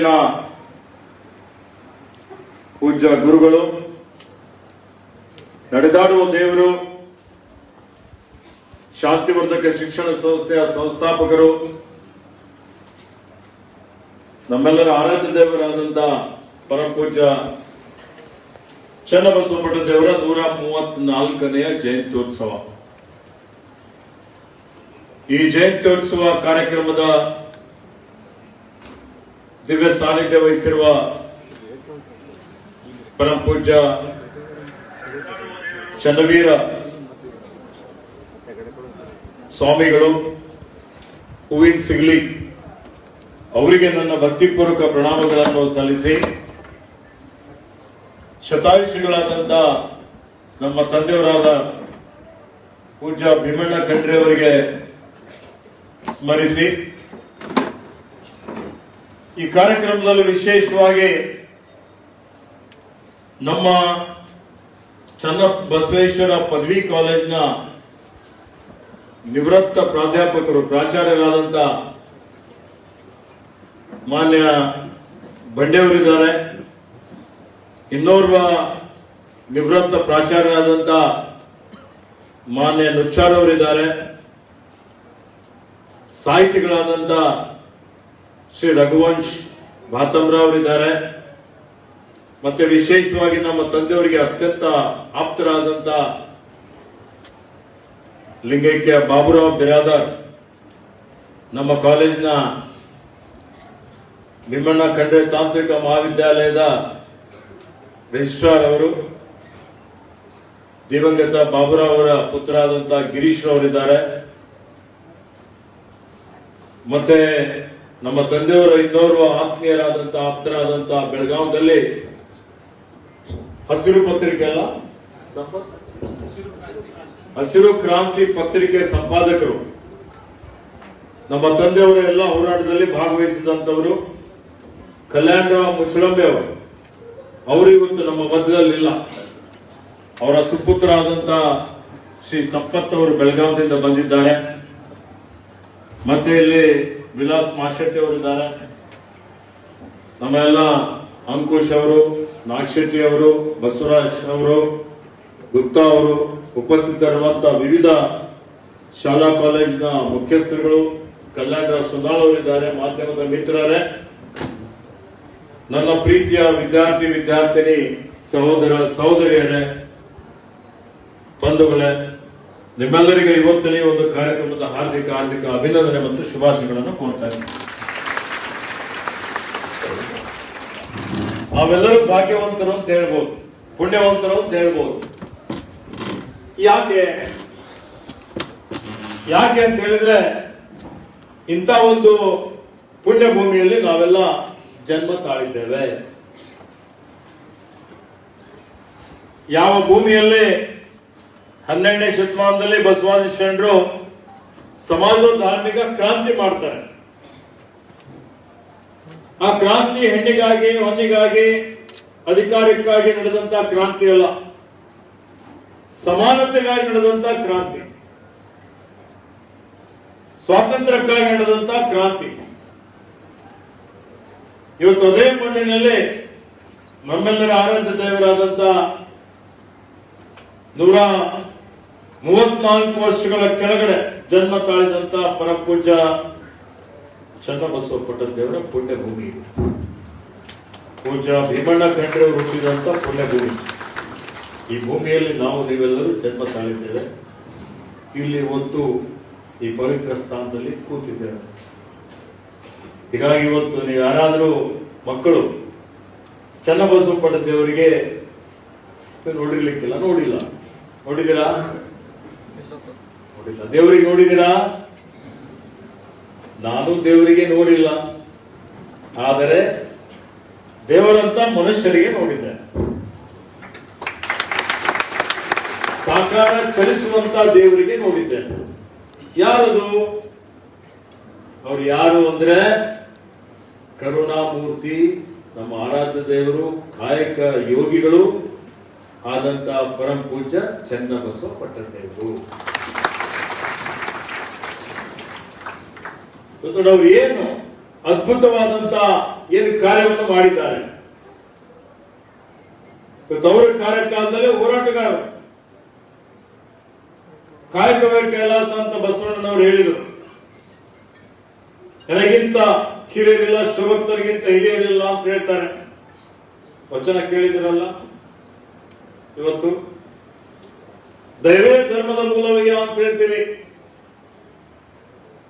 ನೆಚ್ಚಿನ ಪೂಜ್ಯ ಗುರುಗಳು, ನಡೆದಾಡುವ ದೇವರು, ಶಾಂತಿವರ್ಧಕ ಶಿಕ್ಷಣ ಸಂಸ್ಥೆಯ ಸಂಸ್ಥಾಪಕರು, ನಮ್ಮೆಲ್ಲರ ಆರಾಧ್ಯ ದೇವರಾದಂತ ಪರಮಪೂಜ್ಯ ಚನ್ನಬಸವಪಟ್ಟ ದೇವರ ನೂರ ಮೂವತ್ನಾಲ್ಕನೆಯ ಜಯಂತ್ಯೋತ್ಸವ. ಈ ಜಯಂತ್ಯೋತ್ಸವ ಕಾರ್ಯಕ್ರಮದ ದಿವ್ಯ ಸಾನ್ನಿಧ್ಯ ವಹಿಸಿರುವ ಪರಂ ಪೂಜ್ಯ ಚನ್ನವೀರ ಸ್ವಾಮಿಗಳು ಹೂವಿನ ಸಿಗ್ಲಿ ಅವರಿಗೆ ನನ್ನ ಭಕ್ತಿಪೂರ್ವಕ ಪ್ರಣಾಮಗಳನ್ನು ಸಲ್ಲಿಸಿ ಶತಾಯುಷಿಗಳಾದಂಥ ನಮ್ಮ ತಂದೆಯವರಾದ ಪೂಜ್ಯ ಭೀಮಣ್ಣ ಖಂಡ್ರೆ ಅವರಿಗೆ ಸ್ಮರಿಸಿ ಈ ಕಾರ್ಯಕ್ರಮದಲ್ಲಿ ವಿಶೇಷವಾಗಿ ನಮ್ಮ ಚನ್ನ ಬಸವೇಶ್ವರ ಪದವಿ ಕಾಲೇಜಿನ ನಿವೃತ್ತ ಪ್ರಾಧ್ಯಾಪಕರು, ಪ್ರಾಚಾರ್ಯರಾದಂತ ಮಾನ್ಯ ಬಂಡೆಯವರಿದ್ದಾರೆ ಇನ್ನೋರ್ವ ನಿವೃತ್ತ ಪ್ರಾಚಾರ್ಯರಾದಂತ ಮಾನ್ಯ ನುಚ್ಚಾರವರಿದ್ದಾರೆ ಸಾಹಿತಿಗಳಾದಂಥ ಶ್ರೀ ರಘುವಂಶ್ ಅವರಿದ್ದಾರೆ. ಮತ್ತೆ ವಿಶೇಷವಾಗಿ ನಮ್ಮ ತಂದೆಯವರಿಗೆ ಅತ್ಯಂತ ಆಪ್ತರಾದಂತ ಲಿಂಗೈಕ್ಯ ಬಾಬುರಾವ್ ಬಿರಾದರ್ ನಮ್ಮ ಕಾಲೇಜಿನ ನಿಮ್ಮಣ್ಣ ಖಂಡ್ರೆ ತಾಂತ್ರಿಕ ಮಹಾವಿದ್ಯಾಲಯದ ರಿಜಿಸ್ಟ್ರಾರ್ ಅವರು, ದಿವಂಗತ ಬಾಬುರಾವ್ ಅವರ ಪುತ್ರರಾದಂತ ಗಿರೀಶ್ ಅವರಿದ್ದಾರೆ. ಮತ್ತೆ ನಮ್ಮ ತಂದೆಯವರ ಇನ್ನೋರ್ವ ಆತ್ಮೀಯರಾದಂತಹ ಆಪ್ತರಾದಂತಹ ಬೆಳಗಾವದಲ್ಲಿ ಹಸಿರು ಪತ್ರಿಕೆ ಅಲ್ಲ? ಹಸಿರು ಕ್ರಾಂತಿ ಪತ್ರಿಕೆ ಸಂಪಾದಕರು. ನಮ್ಮ ತಂದೆಯವರ ಎಲ್ಲ ಹೋರಾಟದಲ್ಲಿ ಭಾಗವಹಿಸಿದಂತವರು ಕಲ್ಯಾಣರಾವ್ ಮುಚ್ಚಳಂಬೆ ಅವರು. ಅವರು ಇವತ್ತು ನಮ್ಮ ಮಧ್ಯದಲ್ಲಿಲ್ಲ. ಅವರ ಸುಪುತ್ರ ಆದಂತ ಶ್ರೀ ಸಂಪತ್ ಅವರು ಬೆಳಗಾವದಿಂದ ಬಂದಿದ್ದಾರೆ. ಮತ್ತೆ ಇಲ್ಲಿ ವಿಲಾಸ್ ಮಾಶೆಟ್ಟಿ ಅವರಿದ್ದಾರೆ ನಮ್ಮ ಎಲ್ಲ ಅಂಕುಶ್ ಅವರು, ನಾಗಶೆಟ್ಟಿ ಅವರು, ಬಸವರಾಜ್ ಅವರು, ಗುಪ್ತಾ ಅವರು ಉಪಸ್ಥಿತರಿರುವಂತಹ ವಿವಿಧ ಶಾಲಾ ಕಾಲೇಜಿನ ಮುಖ್ಯಸ್ಥರುಗಳು ಕಲ್ಯಾಣ ಸುಧಾಳ್ ಅವರಿದ್ದಾರೆ ಮಾಧ್ಯಮದ ಮಿತ್ರರೇ. ನನ್ನ ಪ್ರೀತಿಯ ವಿದ್ಯಾರ್ಥಿ, ವಿದ್ಯಾರ್ಥಿನಿ, ಸಹೋದರ, ಸಹೋದರಿಯರೇ, ಬಂಧುಗಳೇ ನಿಮ್ಮೆಲ್ಲರಿಗೆ ಇವತ್ತಿನ ಈ ಒಂದು ಕಾರ್ಯಕ್ರಮದ ಹಾರ್ದಿಕ ಹಾರ್ದಿಕ ಅಭಿನಂದನೆ ಮತ್ತು ಶುಭಾಶಯಗಳನ್ನು ಕೋರ್ತಾ ಇದ್ದೀನಿ. ನಾವೆಲ್ಲರೂ ಭಾಗ್ಯವಂತರು ಅಂತ ಹೇಳ್ಬೋದು. ಪುಣ್ಯವಂತರು ಅಂತ ಹೇಳ್ಬೋದು. ಯಾಕೆ? ಯಾಕೆ ಅಂತ ಹೇಳಿದ್ರೆ, ಇಂಥ ಒಂದು ಪುಣ್ಯ ಭೂಮಿಯಲ್ಲಿ ನಾವೆಲ್ಲ ಜನ್ಮ ತಾಳಿದ್ದೇವೆ. ಯಾವ ಭೂಮಿಯಲ್ಲಿ ಹನ್ನೆರಡನೇ ಶತಮಾನದಲ್ಲಿ ಬಸವಾದಿ ಶರಣರು ಸಮಾಜ ಧಾರ್ಮಿಕ ಕ್ರಾಂತಿ ಮಾಡ್ತಾರೆ. ಆ ಕ್ರಾಂತಿ ಹೆಣ್ಣಿಗಾಗಿ, ಹೊನ್ನಿಗಾಗಿ, ಅಧಿಕಾರಕ್ಕಾಗಿ ನಡೆದಂತ ಕ್ರಾಂತಿ ಅಲ್ಲ. ಸಮಾನತೆಗಾಗಿ ನಡೆದಂತ ಕ್ರಾಂತಿ. ಸ್ವಾತಂತ್ರ್ಯಕ್ಕಾಗಿ ನಡೆದಂತ ಕ್ರಾಂತಿ. ಇವತ್ತು ಅದೇ ಮಣ್ಣಿನಲ್ಲಿ ನಮ್ಮೆಲ್ಲರ ಆರಾಧ್ಯ ದೇವರಾದಂತ ನೂರ ಮೂವತ್ನಾಲ್ಕು ವರ್ಷಗಳ ಕೆಳಗಡೆ ಜನ್ಮ ತಾಳಿದಂತ ಪರಪೂಜ್ಯ ಚನ್ನಬಸವ ದೇವರ ಪುಣ್ಯ ಭೂಮಿ ಪೂಜ್ಯ ಭೀಮಣ್ಣ ಅವರು ಹುಟ್ಟಿದಂತ ಪುಣ್ಯ ಭೂಮಿ ಈ ಭೂಮಿಯಲ್ಲಿ ನಾವು ನೀವೆಲ್ಲರೂ ಜನ್ಮ ತಾಳಿದ್ದೇವೆ. ಇಲ್ಲಿ ಒಂದು ಈ ಪವಿತ್ರ ಸ್ಥಾನದಲ್ಲಿ ಕೂತಿದ್ದೇವೆ. ಹೀಗಾಗಿ ಇವತ್ತು ನೀವು ಯಾರಾದರೂ ಮಕ್ಕಳು ಚನ್ನಬಸವ ದೇವರಿಗೆ ನೋಡಿರ್ಲಿಕ್ಕಿಲ್ಲ, ನೋಡಿಲ್ಲ. ನೋಡಿದಿರಾ ದೇವರಿಗೆ ನೋಡಿದಿರಾ ನಾನು ದೇವರಿಗೆ ನೋಡಿಲ್ಲ. ಆದರೆ ದೇವರಂತ ಮನುಷ್ಯರಿಗೆ ನೋಡಿದ್ದೆ. ಸಾಕಾರ ಚಲಿಸುವಂತ ದೇವರಿಗೆ ನೋಡಿದ್ದೆ. ಯಾರದು? ಅವ್ರು ಯಾರು ಅಂದ್ರೆ ಕರುಣಾಮೂರ್ತಿ, ನಮ್ಮ ಆರಾಧ್ಯ ದೇವರು, ಕಾಯಕ ಯೋಗಿಗಳು, ಆದಂತ ಪರಂ ಪೂಜ್ಯ ಚನ್ನಬಸವ ಪಟ್ಟದೇವರು. ಇವತ್ತು ಏನು ಅದ್ಭುತವಾದಂತ ಏನು ಕಾರ್ಯವನ್ನು ಮಾಡಿದ್ದಾರೆ? ತವರ ಅವರ ಕಾರ್ಯಕಾಲದಲ್ಲಿ ಹೋರಾಟಗಾರರು. ಕಾಯಕವೇ ಕೈಲಾಸ ಅಂತ ಬಸವಣ್ಣನವರು ಹೇಳಿದರು. ನನಗಿಂತ ಕಿರಿಯರಿಲ್ಲ, ಶಿವಭಕ್ತರಿಗಿಂತ ಹಿರಿಯರಿಲ್ಲ ಅಂತ ಹೇಳ್ತಾರೆ. ವಚನ ಕೇಳಿದಿರಲ್ಲ? ಇವತ್ತು ದೈವೇ ಧರ್ಮದ ಮೂಲವಯ್ಯ ಅಂತ ಹೇಳ್ತೀವಿ.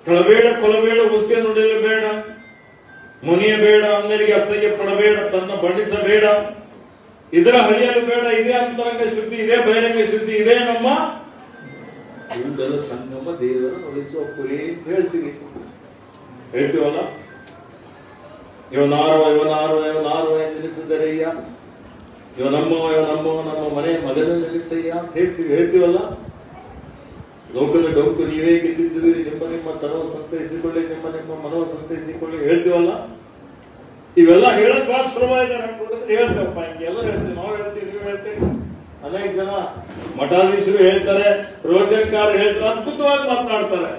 ಕಳಬೇಡ ಕೊಲಬೇಡ ಉಸಿಯ ನುಡಿಯಲು ಬೇಡ ಮುನಿಯಬೇಡ ಅಂದರಿಗೆ ಅಸಹ್ಯ ಪಡಬೇಡ ತನ್ನ ಬಣ್ಣಿಸಬೇಡ ಇದರ ಹಳಿಯಲು ಬೇಡ ಇದೇ ಅಂತರಂಗ ಶ್ರುತಿ ಇದೇ ಬಹಿರಂಗ ಶ್ರುತಿ ಇದೇ ನಮ್ಮ ಇವುಗಳ ಸಂಗಮ ದೇವರ ಉಳಿಸುವ ಪುರಿ ಅಂತ ಹೇಳ್ತೀವಿ ಹೇಳ್ತೀವಲ್ಲ? ಇವನಾರುವ ಇವನಾರುವ ಇವನಾರುವ ನಿಲ್ಲಿಸಿದರಯ್ಯ ಇವ ನಮ್ಮವ ಇವ ನಮ್ಮವ ನಮ್ಮ ಮನೆ ಮಗನ ನಿಲ್ಲಿಸಯ್ಯ ಅಂತ ಹೇಳ್ತೀವಿ ಹೇಳ್ತೀವಲ್ಲ? ಲೋಕದ ಡೊಂಕು ನೀವೇ ಗೆದ್ದಿದ್ದೀರಿ, ನಿಮ್ಮ ನಿಮ್ಮ ತನವ ಸಂತೈಸಿಕೊಳ್ಳಿ, ನಿಮ್ಮ ನಿಮ್ಮ ಮನವ ಸಂತೈಸಿಕೊಳ್ಳಿ. ಹೇಳ್ತೀವಲ್ಲ? ಇವೆಲ್ಲ ಹೇಳಕ್ ಬಹಳ ಸುಲಭ ಇದೆ ಹೇಳ್ತೇವಪ್ಪ ಹಿಂಗೆ ಎಲ್ಲರೂ ಹೇಳ್ತೀವಿ. ನಾವು ಹೇಳ್ತೀವಿ, ನೀವು ಹೇಳ್ತೀವಿ. ಅನೇಕ ಜನ ಮಠಾಧೀಶರು ಹೇಳ್ತಾರೆ ಪ್ರವಚನಕಾರರು ಹೇಳ್ತಾರೆ, ಅದ್ಭುತವಾಗಿ ಮಾತನಾಡ್ತಾರೆ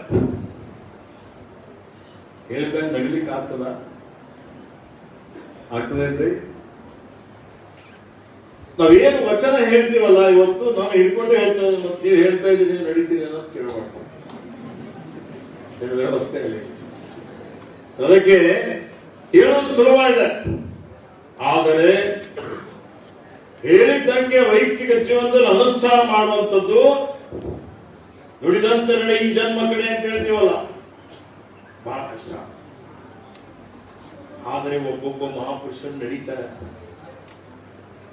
ಹೇಳ್ತಾರೆ ನಡಿಲಿಕ್ಕೆ ಆಗ್ತದ ಆಗ್ತದೇನ್ರಿ? ನಾವೇನು ವಚನ ಹೇಳ್ತೀವಲ್ಲ, ಇವತ್ತು ನಾನು ಹಿಡ್ಕೊಂಡೇ ಮತ್ತೆ ನೀವು ಹೇಳ್ತಾ ಇದ್ದೀನಿ ನಡೀತೀನಿ ಅನ್ನೋದು ಕೇಳಬಾರ್ದು. ವ್ಯವಸ್ಥೆ ಅದಕ್ಕೆ ಹೇಳೋದು ಸುಲಭ ಇದೆ ಆದರೆ ಹೇಳಿದ್ದಂಗೆ ವೈಯಕ್ತಿಕ ಜೀವನದಲ್ಲಿ ಅನುಷ್ಠಾನ ಮಾಡುವಂಥದ್ದು ನುಡಿದಂತೆ ನಡೆ ಈ ಜನ್ಮ ಕಡೆ ಅಂತ ಹೇಳ್ತೀವಲ್ಲ, ಬಹಳ ಕಷ್ಟ. ಆದರೆ ಒಬ್ಬೊಬ್ಬ ಮಹಾಪುರುಷರು ನಡೀತಾರೆ.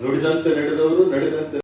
ನುಡಿದಂತೆ ನಡೆದವರು ನಡೆದಂತೆ